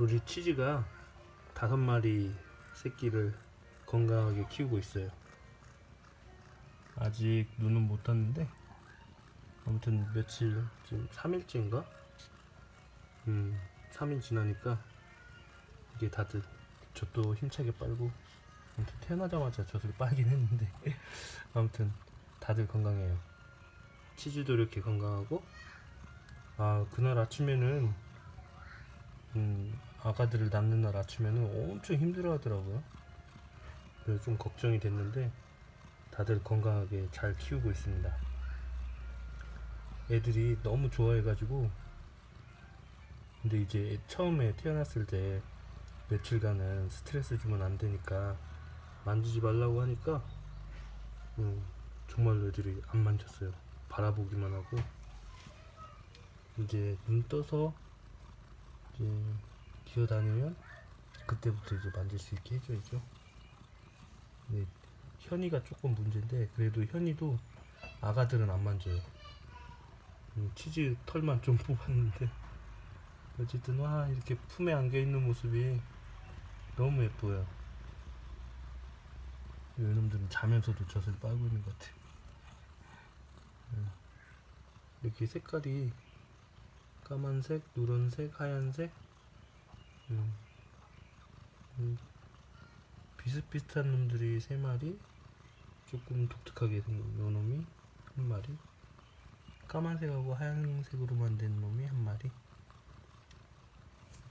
우리 치즈가 다섯 마리 새끼를 건강하게 키우고 있어요. 아직 눈은 못 떴는데 아무튼 며칠 지금 3일째인가? 음, 3일 지나니까 이게 다들 젖도 힘차게 빨고 아무튼 태어나자마자 젖을 빨긴 했는데 아무튼 다들 건강해요. 치즈도 이렇게 건강하고 아 그날 아침에는 음, 아가들을 낳는 날 아침에는 엄청 힘들어 하더라고요. 그래서 좀 걱정이 됐는데 다들 건강하게 잘 키우고 있습니다. 애들이 너무 좋아해가지고 근데 이제 처음에 태어났을 때 며칠간은 스트레스 주면 안 되니까 만지지 말라고 하니까 음, 정말로 애들이 안 만졌어요. 바라보기만 하고 이제 눈 떠서 이제 기어다니면 그때부터 이제 만질 수 있게 해줘야죠. 근데 현이가 조금 문제인데 그래도 현이도 아가들은 안 만져요. 음, 치즈 털만 좀 뽑았는데 어쨌든 와 이렇게 품에 안겨 있는 모습이 너무 예뻐요. 이놈들은 자면서도 젖을 빨고 있는 것 같아. 음. 이렇게 색깔이 까만색, 누런색, 하얀색, 음. 음. 비슷비슷한 놈들이 세 마리, 조금 독특하게 생긴 요 놈이 한 마리, 까만색하고 하얀색으로만 된 놈이 한 마리.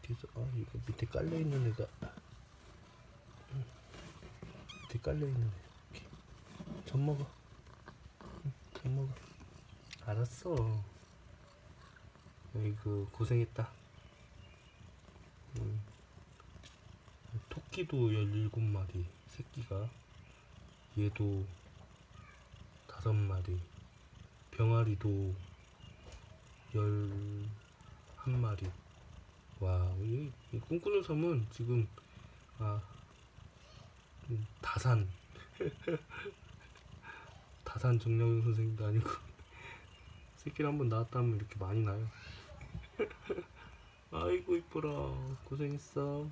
뒤에서 아 이거 밑에 깔려 있는 애가 음. 밑에 깔려 있는 애 이렇게 젖 먹어, 응, 젖 먹어. 알았어. 아이고 고생했다. 음. 토끼도 17마리 새끼가 얘도 5마리 병아리도 11마리 와, 이, 이 꿈꾸는 섬은 지금 아 음, 다산 다산 정량훈 선생님도 아니고 새끼를 한번 낳았다면 이렇게 많이 나요. 아이고 이뻐라 고생했어.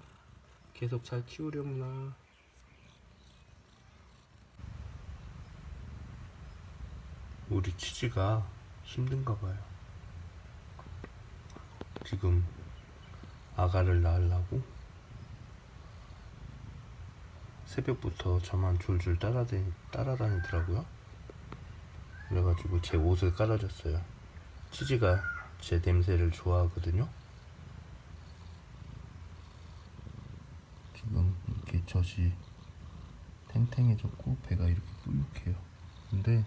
계속 잘 키우려무나. 우리 치즈가 힘든가 봐요. 지금 아가를 낳으려고 새벽부터 저만 줄줄 따라다니, 따라다니더라고요. 그래가지고 제 옷을 깔아줬어요. 치즈가 제 냄새를 좋아하거든요. 지금 이렇게 젖이 탱탱해졌고 배가 이렇게 뿔룩해요. 근데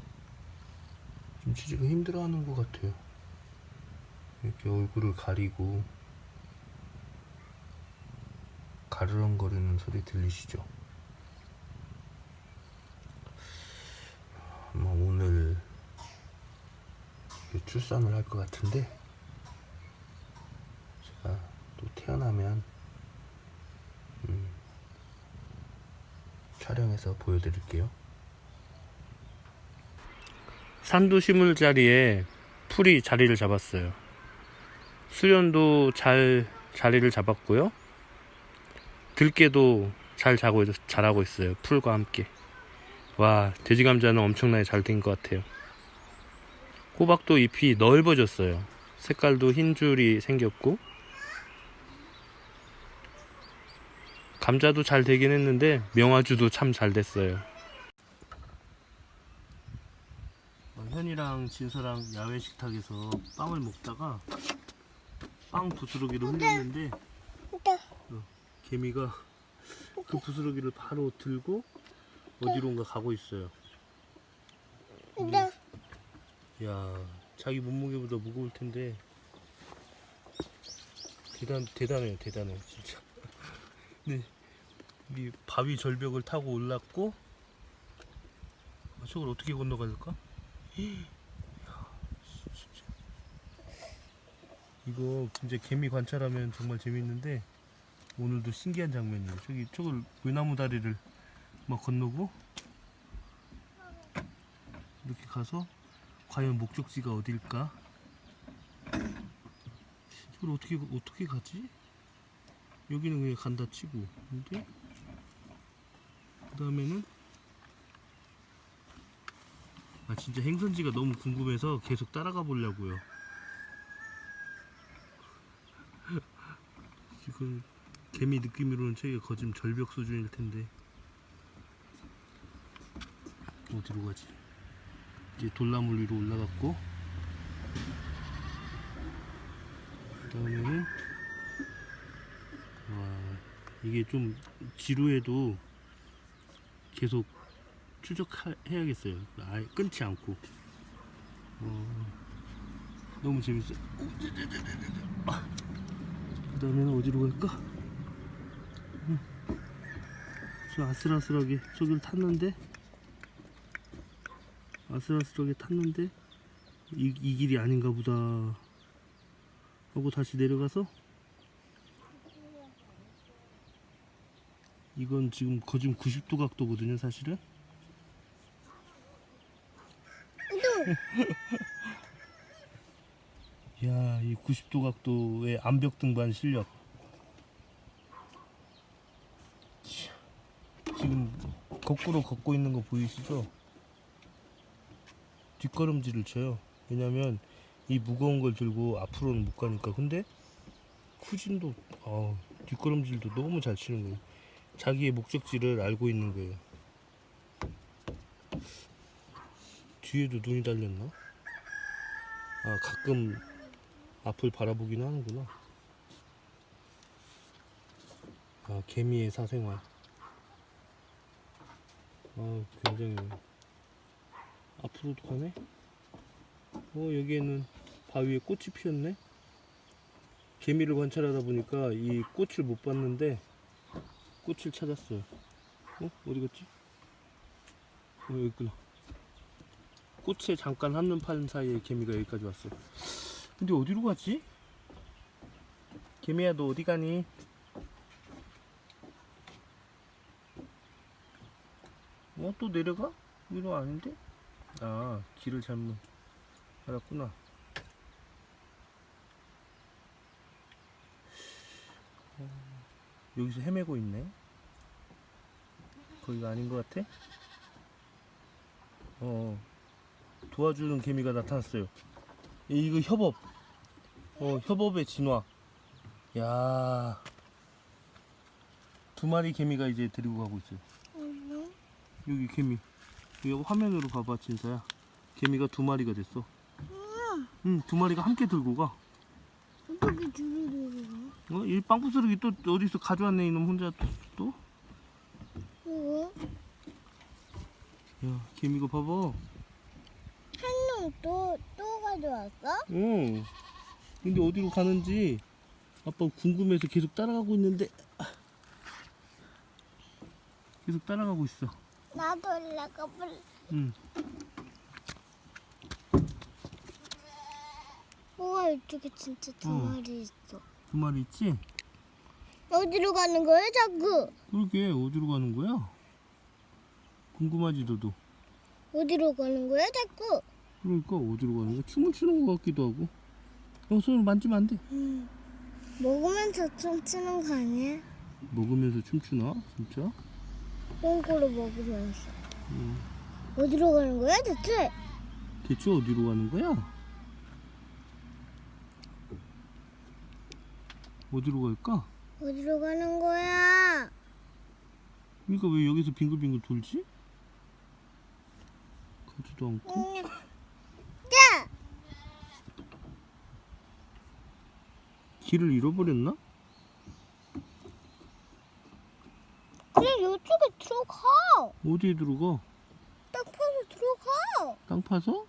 좀 치즈가 힘들어하는 것 같아요. 이렇게 얼굴을 가리고 가르렁거리는 소리 들리시죠? 아마 오늘 출산을 할 것 같은데 제가 또 태어나면 음, 촬영해서 보여드릴게요. 산도 심을 자리에 풀이 자리를 잡았어요. 수련도 잘 자리를 잡았고요. 들깨도 잘 자고 자라고 있어요. 풀과 함께. 와, 돼지 감자는 엄청나게 잘 된 것 같아요. 호박도 잎이 넓어졌어요. 색깔도 흰 줄이 생겼고. 감자도 잘 되긴 했는데 명아주도 참 잘 됐어요. 현이랑 진서랑 야외 식탁에서 빵을 먹다가 빵 부스러기를 흘렸는데 어, 개미가 그 부스러기를 바로 들고 어디론가 가고 있어요. 야, 자기 몸무게보다 무거울 텐데 대단 대단해요, 대단해요, 진짜. 네, 이 바위 절벽을 타고 올랐고 아, 저걸 어떻게 건너갈까? 야, 진짜. 이거 이제 개미 관찰하면 정말 재밌는데 오늘도 신기한 장면이에요. 저기 저걸 외나무 다리를 막 건너고 이렇게 가서 과연 목적지가 어딜까? 저걸 어떻게 어떻게 가지? 여기는 그냥 간다 치고 근데 그 다음에는 아 진짜 행선지가 너무 궁금해서 계속 따라가 보려고요. 지금 개미 느낌으로는 저기가 거진 절벽 수준일 텐데. 어디로 가지? 이제 돌나물 위로 올라갔고. 그 다음에는 와 이게 좀 지루해도 계속 추적해야겠어요. 아예 끊지 않고. 어, 너무 재밌어. 그 다음에는 어디로 갈까? 음, 저 아슬아슬하게 저길 탔는데 아슬아슬하게 탔는데 이, 이 길이 아닌가 보다 하고 다시 내려가서 이건 지금 거진 90도 각도거든요 사실은 야, 이 90도 각도의 암벽 등반 실력. 치, 지금 거꾸로 걷고 있는 거 보이시죠? 뒷걸음질을 쳐요. 왜냐면 이 무거운 걸 들고 앞으로는 못 가니까. 근데 후진도 어, 뒷걸음질도 너무 잘 치는 거예요. 자기의 목적지를 알고 있는 거예요. 뒤에도 눈이 달렸나? 아 가끔 앞을 바라보긴 하는구나. 아 개미의 사생활. 아 굉장히 앞으로도 가네. 어 여기에는 바위에 꽃이 피었네. 개미를 관찰하다 보니까 이 꽃을 못 봤는데 꽃을 찾았어요. 어 어디 갔지? 어 여기 있구나. 꽃에 잠깐 한눈 파는 사이에 개미가 여기까지 왔어. 근데 어디로 가지? 개미야 너 어디 가니? 어 또 내려가? 위로 아닌데? 아 길을 잘못 알았구나. 어, 여기서 헤매고 있네. 거기가 아닌 것 같아? 어 도와주는 개미가 나타났어요. 이거 협업. 어, 협업의 진화. 야. 두 마리 개미가 이제 데리고 가고 있어요. 여기 개미. 여기 화면으로 봐봐, 진짜야. 개미가 두 마리가 됐어. 응, 두 마리가 함께 들고 가. 어떻게 줄을 들고 어? 이 빵부스러기 또 어디서 가져왔네, 이놈 혼자 또? 왜? 야, 개미가 봐봐. 한놈 또, 또 가져왔어? 응. 근데 어디로 가는지 아빠 궁금해서 계속 따라가고 있는데 아. 계속 따라가고 있어. 나도 올라가 볼래. 응. 우와, 이쪽에 진짜 두 어. 마리 있어. 두 마리 있지? 어디로 가는 거야, 자꾸? 그러게 어디로 가는 거야? 궁금하지 너도. 어디로 가는 거야, 자꾸? 그러니까 어디로 가는 거야? 춤을 추는 것 같기도 하고. 어, 손을 만지면 안 돼. 음. 먹으면서 춤추는 거 아니야? 먹으면서 춤추나? 진짜? 똥꼬로 먹으면서. 음. 어디로 가는 거야, 대체? 대체 어디로 가는 거야? 어디로 갈까? 어디로 가는 거야? 그러니까 왜 여기서 빙글빙글 돌지? 가지도 않고. 음. 야! 길을 잃어버렸나? 그냥 이쪽에 들어가. 어디에 들어가? 딱 파서 들어가. 땅 파서?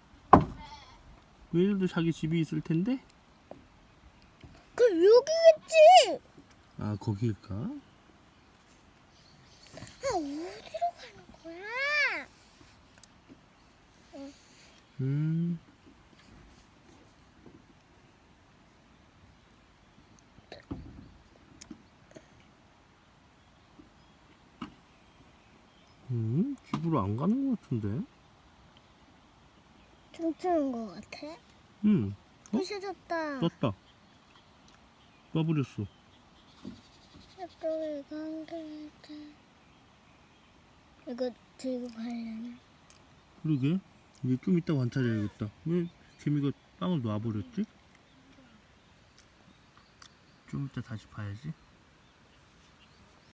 얘들도 자기 집이 있을 텐데? 그럼 여기겠지. 아 거기일까? 아, 어디로 가는 거야? 음. 음, 집으로 안 가는 것 같은데? 춤추는 거 같아? 응, 어? 부셔졌다. 떴다. 놔버렸어. 또 이거 한 개만 이거 들고 가려나? 그러게 이제 좀 이따 관찰해야겠다 왜 개미가 빵을 놔버렸지? 좀 이따 다시 봐야지